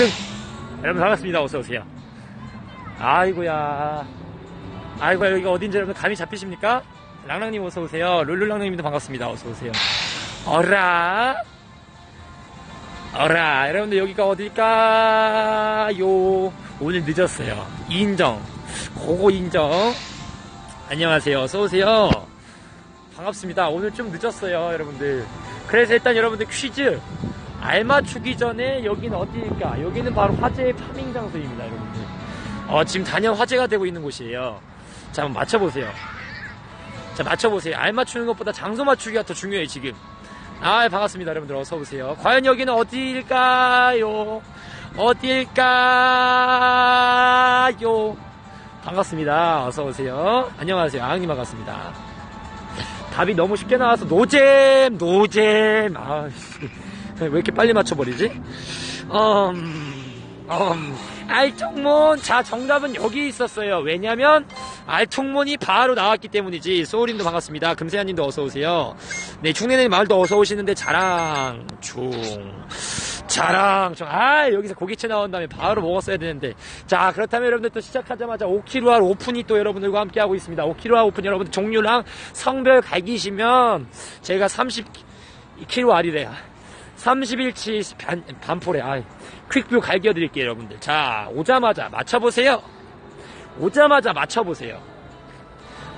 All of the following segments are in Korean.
필승. 여러분 반갑습니다. 어서오세요. 아이고야. 아이고야 여기가 어딘지 여러분 감이 잡히십니까? 랑랑님 어서오세요. 룰루랑랑님도 반갑습니다. 어서오세요. 어라. 어라. 여러분들 여기가 어딜까요? 오늘 늦었어요. 인정. 고고 인정. 안녕하세요. 어서오세요. 반갑습니다. 오늘 좀 늦었어요 여러분들. 그래서 일단 여러분들 퀴즈 알맞추기 전에 여기는 어디일까? 여기는 바로 화재의 파밍 장소입니다 여러분들. 어, 지금 단연 화재가 되고 있는 곳이에요. 자 한번 맞춰보세요. 자 맞춰보세요. 알 맞추는 것보다 장소 맞추기가 더 중요해요 지금. 아 반갑습니다 여러분들. 어서오세요. 과연 여기는 어디일까요? 어디일까요? 반갑습니다. 어서오세요. 안녕하세요. 아흥님 반갑습니다. 답이 너무 쉽게 나와서 노잼 노잼. 아씨 왜 이렇게 빨리 맞춰버리지? 음, 음, 알통문. 자 정답은 여기 있었어요. 왜냐면 알통문이 바로 나왔기 때문이지. 소울님도 반갑습니다. 금세한님도 어서오세요. 네 충내님 마을도 어서오시는데 자랑 중. 자랑 중 아 여기서 고기채 나온 다음에 바로 먹었어야 되는데. 자 그렇다면 여러분들 또 시작하자마자 5kg할 오픈이 또 여러분들과 함께 하고 있습니다. 5kg할 오픈 여러분들 종류랑 성별 갈기시면 제가 30kg알이래요 31치 반, 반포래. 아 퀵뷰 갈겨드릴게요 여러분들. 자 오자마자 맞춰보세요. 오자마자 맞춰보세요.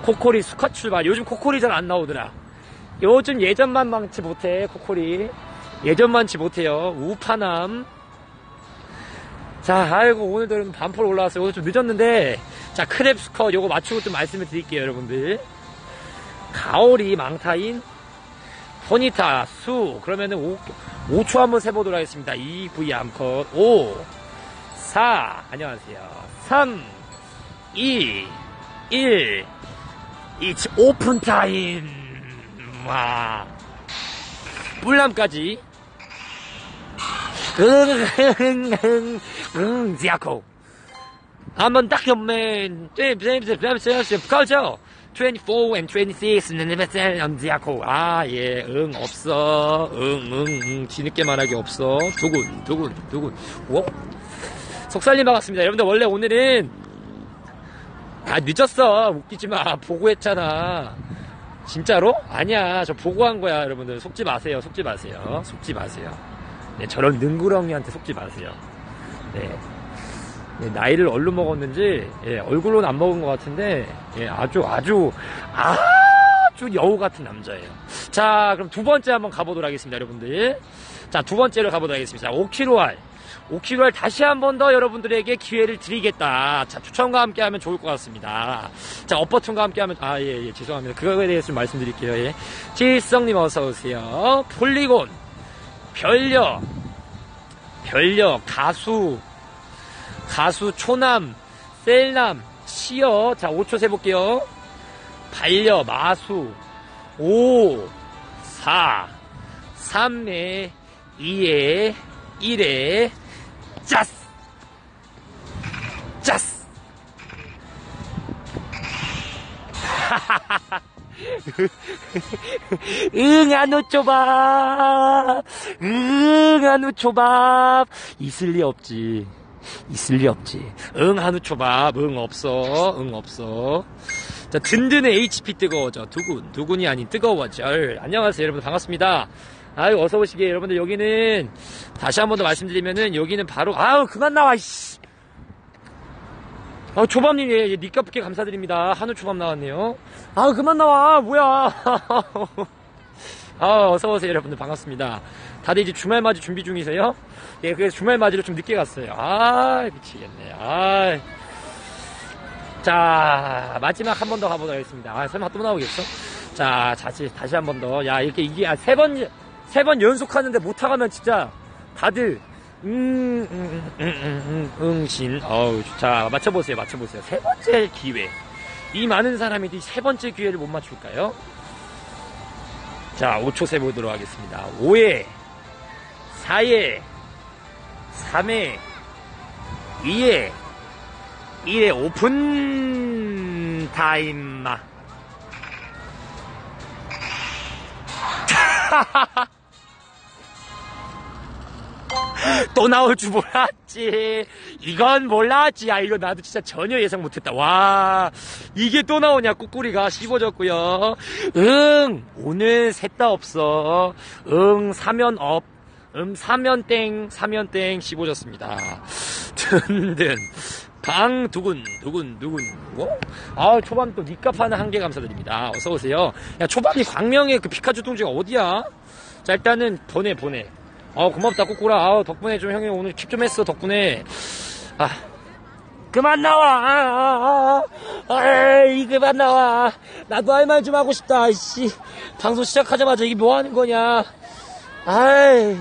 코코리 수컷 출발. 요즘 코코리 잘 안 나오더라. 요즘 예전만 많지 못해 코코리. 예전만치 못해요. 우파남. 자 아이고 여러분 반포로 올라왔어요. 오늘 좀 늦었는데. 자 크랩 수컷 요거 맞추고 좀 말씀을 드릴게요 여러분들. 가오리 망타인 포니타 수. 그러면은 5, 5초 한번 세보도록 하겠습니다 2V 암컷 5 4 안녕하세요 3 2 1 2 오픈 타임 와 뿔남까지 응응응 응 지아코 한번 딱 옆면 가죠 24 and 26 and 지아코 아예 응 없어. 응응 응. 뒤늦게 말하기 없어. 두근 두근 두근. 워 속살님 반갑습니다. 여러분들 원래 오늘은 아 늦었어. 웃기지 마. 보고했잖아. 진짜로? 아니야. 저 보고한 거야 여러분들. 속지 마세요. 속지 마세요. 속지 마세요. 네, 저런 능구렁이한테 속지 마세요. 네. 네, 나이를 얼른 먹었는지 예, 얼굴로는 안 먹은 것 같은데 예, 아주 아주 아주 여우 같은 남자예요 자 그럼 두 번째 한번 가보도록 하겠습니다 여러분들 자두 번째로 가보도록 하겠습니다 5kg알 5kg알 다시 한번 더 여러분들에게 기회를 드리겠다. 자, 추천과 함께 하면 좋을 것 같습니다. 자, 업버튼과 함께 하면, 아, 예, 예, 죄송합니다. 그거에 대해서 좀 말씀드릴게요. 예. 지성님 어서 오세요. 폴리곤, 별력, 별력, 가수, 가수, 초남, 셀남, 시어. 자, 5초 세볼게요. 반려, 마수, 5, 4, 3에, 2에, 1에, 짜스! 짜스! 응, 한우 초밥! 응, 한우 초밥! 있을 리 없지. 있을 리 없지. 응, 한우 초밥. 응, 없어. 응, 없어. 자, 든든해 HP 뜨거워져. 두근. 두근이 아닌 뜨거워져. 안녕하세요, 여러분. 반갑습니다. 아유, 어서 오시게. 여러분들, 여기는, 다시 한 번 더 말씀드리면은, 여기는 바로, 아유, 그만 나와, 이씨! 아, 초밥님, 예, 예, 니값게 감사드립니다. 한우 초밥 나왔네요. 아, 그만 나와! 뭐야! 아, 어서오세요, 여러분들. 반갑습니다. 다들 이제 주말 맞이 준비 중이세요? 예, 그래서 주말 맞이로 좀 늦게 갔어요. 아, 미치겠네. 아. 자, 마지막 한 번 더 가보도록 하겠습니다. 아, 설마 또 나오겠어? 자, 다시, 다시 한 번 더. 야, 이렇게 이게, 아, 세 번, 세 번 연속 하는데 못하가면 진짜 다들, 음, 음, 음, 음, 음, 응신. 어우, 자, 맞춰보세요, 맞춰보세요. 세 번째 기회. 이 많은 사람이 이세 번째 기회를 못 맞출까요? 자, 5초 세보도록 하겠습니다. 5회, 4회, 3회, 2회, 1회 오픈 타임. 또 나올 줄 몰랐지. 이건 몰랐지. 야, 이거 나도 진짜 전혀 예상 못했다. 와, 이게 또 나오냐, 꾸꾸리가 씹어졌고요. 응, 오늘 셋 다 없어. 응, 사면 업. 음, 사면 땡, 사면 땡 씹어졌습니다. 든든. 방 두근 두근 두근 뭐? 아 초밥 또 니값 하나 한개 감사드립니다 어서 오세요 야 초밥이 광명의 그 피카츄 뚱지가 어디야 자 일단은 보내 보내 아 고맙다 꼬꾸라. 아 덕분에 좀 형이 오늘 킵 좀 했어 덕분에. 아. 그만 나와. 아, 아, 아, 아 이 그만 나와. 나도 할 말 좀 하고 싶다 씨. 방송 시작하자마자 이게 뭐 하는 거냐. 아이.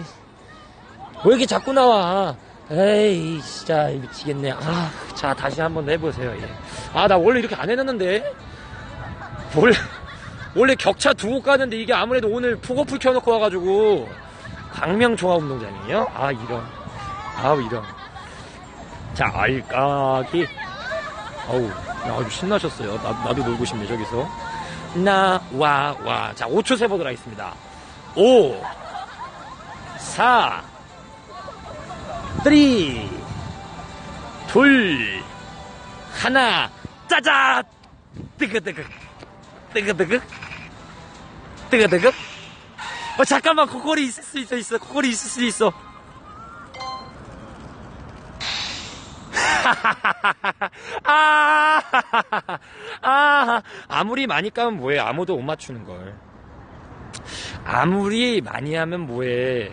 왜 이렇게 자꾸 나와? 에이 진짜 미치겠네. 아 자 다시 한번 해보세요 예. 아나 원래 이렇게 안 해놨는데. 원래 원래 격차 두고 가는데 이게 아무래도 오늘 푸거풀 켜놓고 와가지고 광명 종합운동장이에요? 아 이런. 아우 이런. 자 알까기. 야, 아주 신나셨어요. 나, 나도 놀고 싶네 저기서. 나 와 와 자 5초 세보도록 하겠습니다. 5 4 쓰리 둘 하나. 짜자 뜨그뜨그 뜨그뜨그 뜨그뜨그 어 잠깐만 코골이 있을 수 있어 있어 코골이 있을 수 있어. 아, 아, 아무리 많이 까면 뭐해? 아무도 못 맞추는 걸. 아무리 많이 하면 뭐해?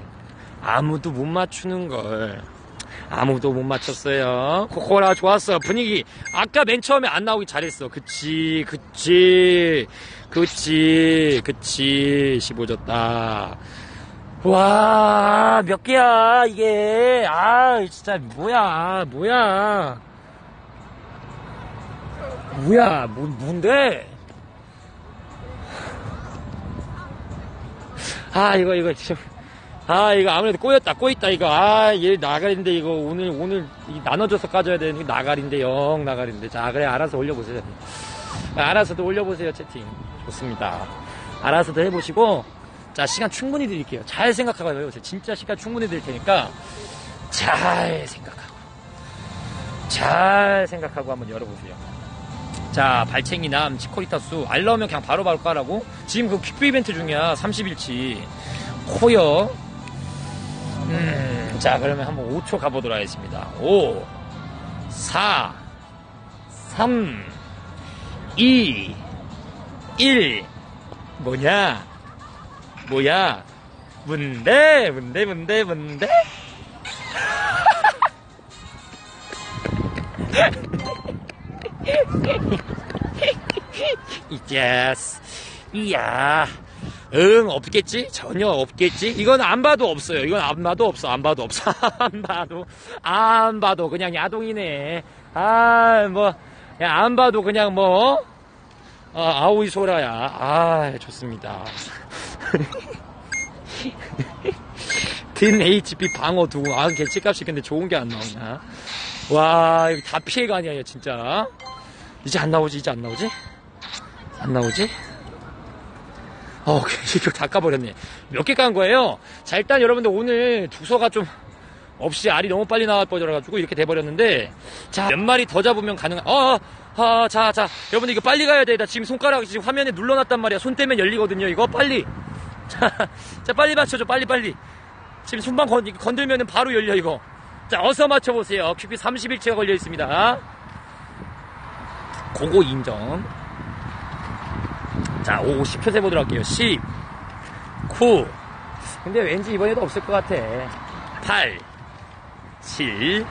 아무도 못 맞추는 걸 아무도 못 맞췄어요. 코코라 좋았어. 분위기. 아까 맨 처음에 안 나오기 잘했어. 그치, 그치, 그치, 그치. 15졌다. 와, 몇 개야, 이게. 아, 진짜, 뭐야, 뭐야. 뭐야, 뭐, 뭔데? 아, 이거, 이거, 진짜. 아 이거 아무래도 꼬였다 꼬였다 이거. 아 얘 나가리인데 이거 오늘 오늘 나눠줘서 까줘야 되는 나가리인데 영 나가리인데. 자 그래 알아서 올려보세요. 아, 알아서도 올려보세요 채팅. 좋습니다. 알아서도 해보시고 자 시간 충분히 드릴게요. 잘 생각하고 해보세요 진짜 시간 충분히 드릴 테니까 잘 생각하고 잘 생각하고 한번 열어보세요. 자 발챙이남 치코리타수. 알라오면 그냥 바로 바로 까라고. 지금 그 퀵뷰 이벤트 중이야 30일치. 코어 음, 자, 그러면 한번 5초 가보도록 하겠습니다. 5, 4, 3, 2, 1. 뭐냐? 뭐야? 뭔데? 뭔데? 뭔데? 뭔데? 이제스. 이야. 응 없겠지? 전혀 없겠지? 이건 안 봐도 없어요. 이건 안 봐도 없어. 안 봐도 없어. 안 봐도 안 봐도 그냥 야동이네. 아뭐 안 봐도 그냥 뭐 아, 아오이 소라야. 아 좋습니다. 든 HP 방어 두고. 아 개치값이 근데 좋은 게 안 나오냐? 와 이거 다 피해가 아니야 진짜. 이제 안 나오지 이제 안 나오지? 안 나오지 어, 이거 다 까버렸네. 몇 개 깐 거예요? 자, 일단 여러분들 오늘 두서가 좀 없이 알이 너무 빨리 나와버려가지고 이렇게 돼버렸는데, 자, 몇 마리 더 잡으면 가능, 어, 어, 자, 자, 여러분들 이거 빨리 가야 돼. 나 지금 손가락 지금 화면에 눌러놨단 말이야. 손 떼면 열리거든요. 이거 빨리. 자, 자, 빨리 맞춰줘. 빨리, 빨리. 지금 손만 건, 건들면 바로 열려, 이거. 자, 어서 맞춰보세요. 큐피 31채가 걸려 있습니다. 고고 인정. 자, 5, 10초 세보도록 할게요. 10, 9. 근데 왠지 이번에도 없을 것 같아. 8, 7,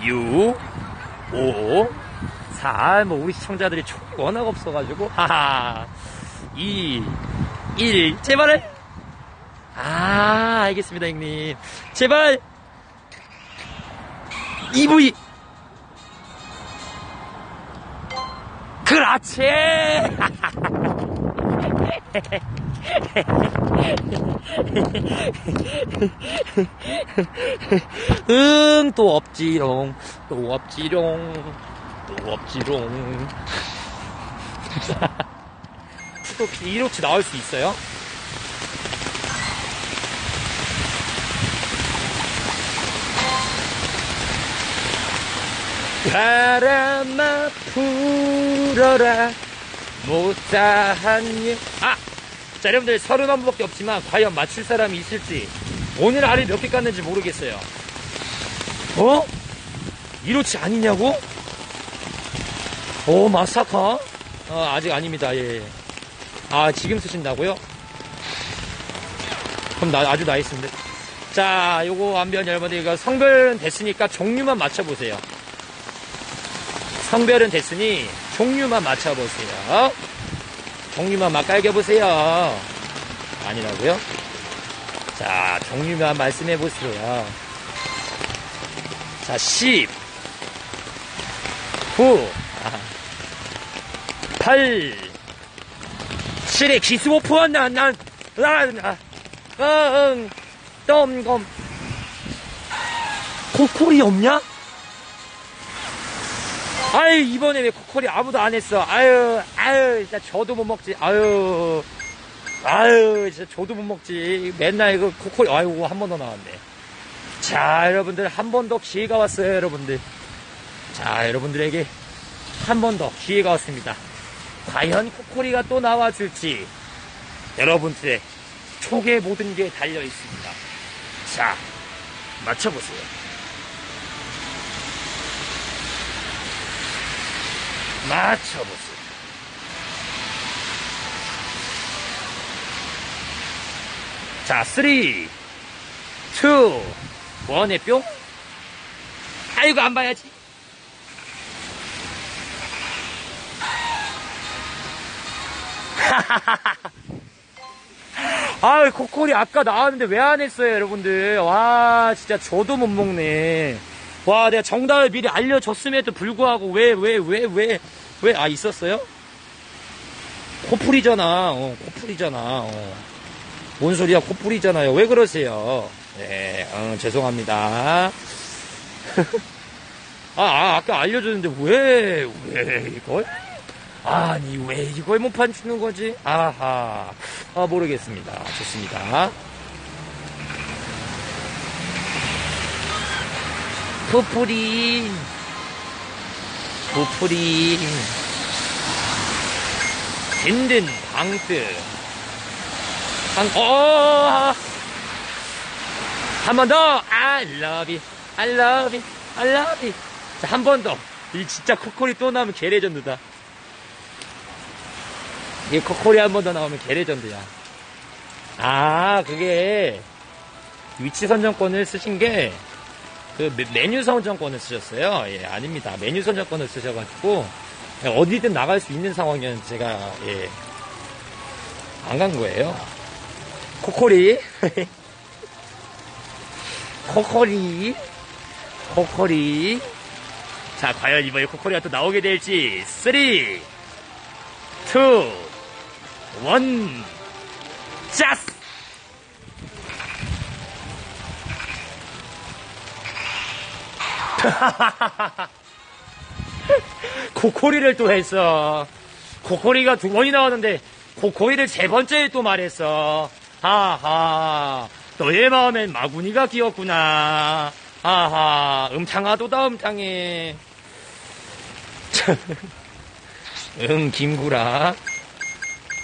6, 5, 4. 뭐, 우리 시청자들이 총이 워낙 없어가지고. 하하. 2, 1. 제발! 아, 알겠습니다, 형님. 제발! EV! 그렇지! 응, 또 없지롱. 또 없지롱. 또 없지롱. 또 이렇게 나올 수 있어요? 바람아 불어라 못다한 일. 아! 자, 여러분들 서른 한 번밖에 없지만 과연 맞출 사람이 있을지 오늘 알을 몇 개 깠는지 모르겠어요. 어? 이로치 아니냐고? 오, 마사카? 어, 아직 아닙니다, 예. 아, 지금 쓰신다고요? 그럼 나, 아주 나이스인데. 자, 요거 안변 여러분들 이거 성별은 됐으니까 종류만 맞춰보세요. 성별은 됐으니 종류만 맞춰보세요. 종류만 막 깔겨보세요. 아니라고요? 자, 종류만 말씀해보세요. 자, 10, 9, 아, 8, 7의 기스오프한 난, 난, 난, 아, 어, 응, 덤검. 코콜이 없냐? 아유, 이번에 왜 코콜이 아무도 안 했어? 아유, 아유, 진짜 저도 못 먹지. 아유, 아유, 진짜 저도 못 먹지. 맨날 이거 코콜이, 아유, 한 번 더 나왔네. 자, 여러분들, 한 번 더 기회가 왔어요, 여러분들. 자, 여러분들에게 한 번 더 기회가 왔습니다. 과연 코코리가 또 나와줄지 여러분들의 촉에 모든 게 달려 있습니다. 자, 맞춰보세요. 맞춰보세요. 자, 3, 2, 1의 뿅. 아이고, 안 봐야지. 아유, 코콜이 아까 나왔는데 왜 안 했어요, 여러분들. 와, 진짜 저도 못 먹네. 와, 내가 정답을 미리 알려줬음에도 불구하고 왜, 왜, 왜, 왜, 왜, 아, 있었어요? 코풀이잖아. 어, 코풀이잖아. 어. 뭔 소리야, 코풀이잖아요. 왜 그러세요? 네, 어, 죄송합니다. 아, 아, 아까 알려줬는데 왜, 왜 이걸? 아니 왜 이걸 못 판주는 거지? 아하 아 모르겠습니다 좋습니다 푸푸린 푸푸린 든든 방뜨 방, 어, 한 번 더, I love you, I love you, I love you. 자, 한 번 더. 이 진짜 코코리 또 나오면 개레전드다. 이 코코리 한 번 더 나오면 개레전드야. 아, 그게 위치 선정권을 쓰신 게 그 메뉴 선정권을 쓰셨어요. 예, 아닙니다. 메뉴 선정권을 쓰셔가지고 어디든 나갈 수 있는 상황이면 제가 예, 안 간 거예요. 코코리, 코코리, 코코리. 자, 과연 이번에 코코리가 또 나오게 될지 3, 2, 원, 짜스! 코코리를 또 했어. 코코리가 두 번이 나왔는데, 코코리를 세 번째에 또 말했어. 하하. 너의 마음엔 마구니가 끼었구나. 하하. 음탕하도다, 음탕해. 응, 김구라.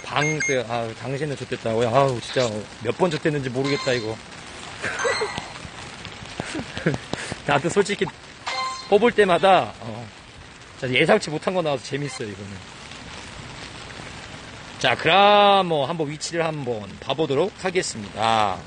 방tư, 아 당신은 좋댔다고요? 아우, 진짜, 몇 번 좋댔는지 모르겠다, 이거. 나도 솔직히, 뽑을 때마다, 어, 예상치 못한 거 나와서 재밌어요, 이거는. 자, 그럼, 뭐, 한번 위치를 한번 봐보도록 하겠습니다.